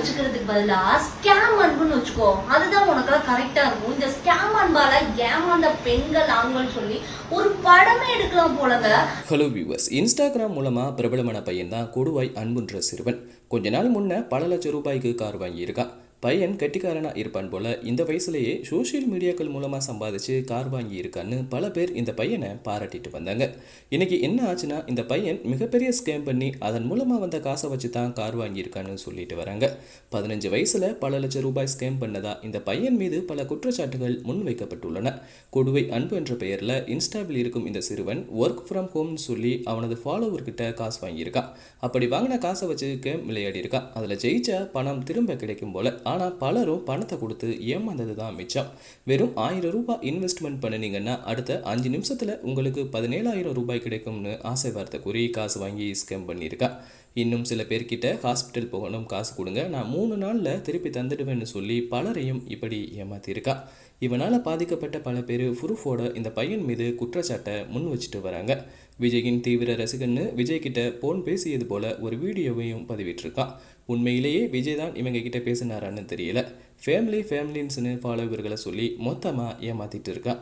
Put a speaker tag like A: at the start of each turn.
A: வச்சுக்கிறதுக்கு பதிலா ஸ்கேம் அன்புன்னு வச்சுக்கோ. அதுதான் உனக்கு கரெக்டா இருக்கும். இந்த ஸ்கேம் அன்பால ஏமாந்த பெண்கள் ஆண்கள் சொல்லி ஒரு படமே எடுக்கலாம் போலங்க.
B: ஹலோ வியூவர்ஸ் இன்ஸ்டாகிராம் மூலமா பிரபலமான பையன் தான் கொடுவாய் அன்புன்ற சிறுவன். கொஞ்ச நாள் முன்ன பல லட்சம் ரூபாய்க்கு கார் வாங்கியிருக்கான். பையன் கெட்டிக்காரனாக இருப்பான் போல இந்த வயசுலேயே சோஷியல் மீடியாக்கள் மூலமாக சம்பாதிச்சு கார் வாங்கி இருக்கான்னு பல பேர் இந்த பையனை பாராட்டிட்டு வந்தாங்க. இன்னைக்கு என்ன ஆச்சுன்னா இந்த பையன் மிகப்பெரிய ஸ்கேம் பண்ணி அதன் மூலமாக வந்த காசை வச்சு தான் கார் வாங்கியிருக்கான்னு சொல்லிட்டு வராங்க. பதினஞ்சு வயசில் பல லட்சம் ரூபாய் ஸ்கேம் பண்ணதா இந்த பையன் மீது பல குற்றச்சாட்டுகள் முன்வைக்கப்பட்டுள்ளன. கொடுவை அன்பு என்ற பெயரில் இன்ஸ்டாவில் இருக்கும் இந்த சிறுவன் ஒர்க் ஃப்ரம் ஹோம்னு சொல்லி அவனது ஃபாலோவர்கிட்ட காசு வாங்கியிருக்கான். அப்படி வாங்கின காசை வச்சு கேம் விளையாடி இருக்கான் அதில் ஜெயிச்ச பணம் திரும்ப கிடைக்கும் போல ஆனால் பலரும் பணத்தை கொடுத்து ஏமாந்தது தான் மிச்சம். வெறும் ஆயிரம் ரூபாய் இன்வெஸ்ட்மெண்ட் பண்ணினீங்கன்னா அடுத்த அஞ்சு நிமிஷத்தில் உங்களுக்கு பதினேழாயிரம் ரூபாய் கிடைக்கும்னு ஆசை வார்த்தை கூறி காசு வாங்கி ஸ்கேம் பண்ணியிருக்கா. இன்னும் சில பேர்கிட்ட ஹாஸ்பிட்டல் போகணும் காசு கொடுங்க. நான் மூணு நாளில் திருப்பி தந்துடுவேன்னு சொல்லி பலரையும் இப்படி ஏமாத்தியிருக்கா. இவனால் பாதிக்கப்பட்ட பல பேர் ப்ரூஃபோட இந்த பையன் மீது குற்றச்சாட்டை முன் வச்சுட்டு வராங்க. விஜயின் தீவிர ரசிகன்னு விஜய் கிட்ட போன் பேசியது போல ஒரு வீடியோவையும் பதிவிட்டிருக்கான் உண்மையிலேயே விஜய் தான் இவங்க கிட்ட பேசினாரான்னு தெரியல. ஃபேமிலி ஃபேமிலின்ஸ்னு ஃபாலோவர்களை சொல்லி மொத்தமாக ஏமாத்திட்டு இருக்கான்